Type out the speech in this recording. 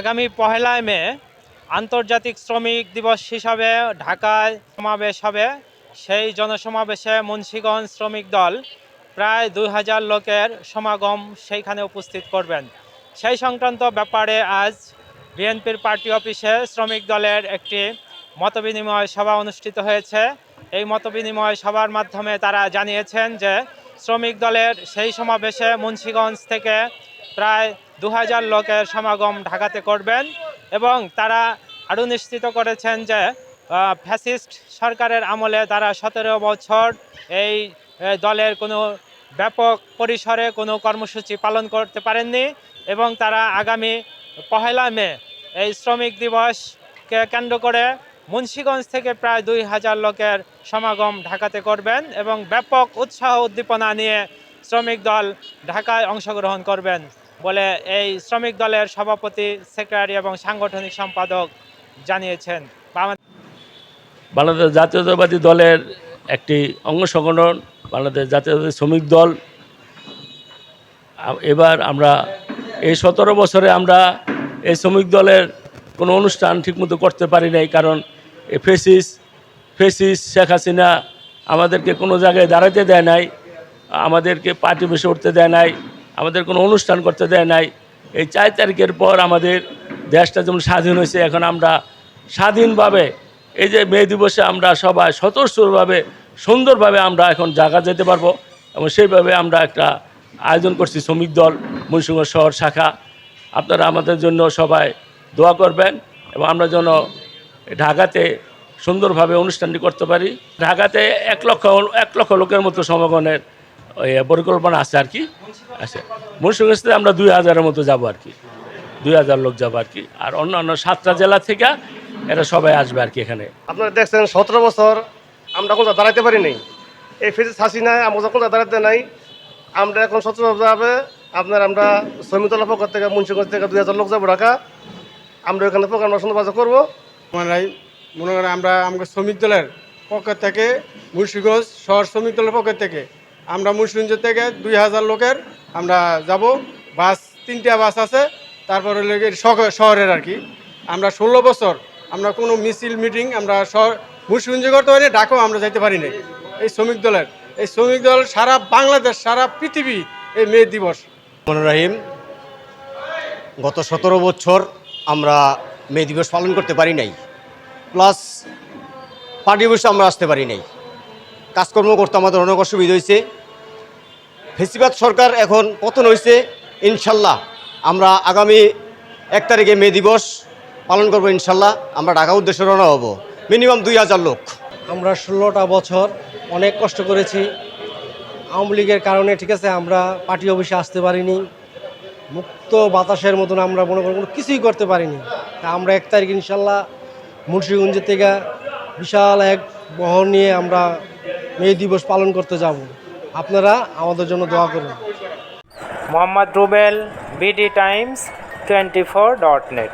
আগামী পহেলা মে আন্তর্জাতিক শ্রমিক দিবস হিসাবে ঢাকায় সমাবেশ হবে। সেই জনসমাবেশে মুন্সীগঞ্জ শ্রমিক দল প্রায় দুই হাজার লোকের সমাগম সেইখানে উপস্থিত করবেন। সেই সংক্রান্ত ব্যাপারে আজ বিএনপির পার্টি অফিসে শ্রমিক দলের একটি মতবিনিময় সভা অনুষ্ঠিত হয়েছে। এই মতবিনিময় সভার মাধ্যমে তারা জানিয়েছেন যে শ্রমিক দলের সেই সমাবেশে মুন্সীগঞ্জ থেকে প্রায় দু হাজার লোকের সমাগম ঢাকাতে করবেন এবং তারা আরও নিশ্চিত করেছেন যে ফ্যাসিস্ট সরকারের আমলে তারা সতেরো বছর এই দলের কোনো ব্যাপক পরিসরে কোনো কর্মসূচি পালন করতে পারেননি এবং তারা আগামী পহেলা মে এই শ্রমিক দিবসকে কেন্দ্র করে মুন্সীগঞ্জ থেকে প্রায় দুই হাজার লোকের সমাগম ঢাকাতে করবেন এবং ব্যাপক উৎসাহ উদ্দীপনা নিয়ে শ্রমিক দল ঢাকায় অংশগ্রহণ করবেন বলে এই শ্রমিক দলের সভাপতি, সেক্রেটারি এবং সাংগঠনিক সম্পাদক জানিয়েছেন। বাংলাদেশ জাতীয়তাবাদী দলের একটি অঙ্গ সংগঠন বাংলাদেশ জাতীয়তাবাদী শ্রমিক দল। এবার আমরা এই সতেরো বছরে আমরা এই শ্রমিক দলের কোনো অনুষ্ঠান ঠিকমতো করতে পারি নাই, কারণ এই ফেসিস ফেসিস শেখ হাসিনা আমাদেরকে কোনো জায়গায় দাঁড়াতে দেয় নাই। আমাদেরকে পার্টি বসে উঠতে দেয় নাই, আমাদের কোনো অনুষ্ঠান করতে দেয় নাই। এই চার তারিখের পর আমাদের দেশটা যেমন স্বাধীন হয়েছে, এখন আমরা স্বাধীনভাবে এই যে মে দিবসে আমরা সবাই স্বতঃস্ফূর্তভাবে, সুন্দরভাবে আমরা এখন জায়গা যেতে পারব এবং সেইভাবে আমরা একটা আয়োজন করছি শ্রমিক দল মুন্সিগঞ্জ শহর শাখা। আপনারা আমাদের জন্য সবাই দোয়া করবেন এবং আমরা যেন ঢাকাতে সুন্দরভাবে অনুষ্ঠানটি করতে পারি। ঢাকাতে এক লক্ষ এক লক্ষ লোকের মতো সমাগমের পরিকল্পনা আছে আর কি? আছে। মুন্সিগঞ্জতে আমরা দুই হাজারের মতো যাব আর কি। দুই হাজার লোক যাব আর কি। আর অন্যান্য সাতটা জেলা থেকে এরা সবাই আসবে আর কি এখানে। আপনারা দেখছেন সতেরো বছর আমরা কোথাও দাঁড়াইতে পারি নাই। এই ফেসিস হাসিনা আমরা কোথাও দাঁড়াতে নাই। আমরা এখন সতেরো যাবে। আপনার আমরা শ্রমিকতলা পক্ষ থেকে মুন্সিগঞ্জ থেকে দুই হাজার লোক যাব ঢাকা। আমরা ওখানে প্রোগ্রাম সুন্দরভাবে করব। আমরাই মনে করেন আমরা আমাদের শ্রমিক দলের পক্ষ থেকে মুন্সিগঞ্জ শহর শ্রমিক দলের পক্ষ থেকে আমরা মুন্সিগঞ্জ থেকে দুই হাজার লোকের আমরা যাব। বাস, তিনটা বাস আছে। তারপর শহরের আর কি। আমরা ষোলো বছর আমরা কোনো মিছিল, মিটিং আমরা শহর মুন্সিগঞ্জে করতে পারি আমরা যাইতে পারি না এই শ্রমিক দলের, এই শ্রমিক দল সারা বাংলাদেশ, সারা পৃথিবী এই মে দিবস। রাহিম, গত সতেরো বছর আমরা মে দিবস পালন করতে পারি নাই। প্লাস পার্টি বসে আমরা আসতে পারি নাই। কাজকর্ম করতে আমাদের অনেক অসুবিধা হয়েছে। ফেসিবাদ সরকার এখন পতন হয়েছে, ইনশাল্লাহ। আমরা আগামী এক তারিখে মে দিবস পালন করব, ইনশাল্লাহ। আমরা ঢাকা উদ্দেশ্যে রওনা হব। মিনিমাম দুই হাজার লোক। আমরা ষোলোটা বছর অনেক কষ্ট করেছি। আওয়ামী লীগের কারণে, ঠিক আছে, আমরা পার্টি অফিসে আসতে পারিনি। মুক্ত বাতাসের মতন আমরা মনে করি, কোনো কিছুই করতে পারিনি। তা আমরা এক তারিখ, ইনশাল্লাহ মুন্সিগঞ্জের থেকে বিশাল এক বহর নিয়ে আমরা মে দিবস পালন করতে যাব। আপনারা আমাদের জন্য দোয়া করুন। Mohammad Rubel B D Times twenty four dot net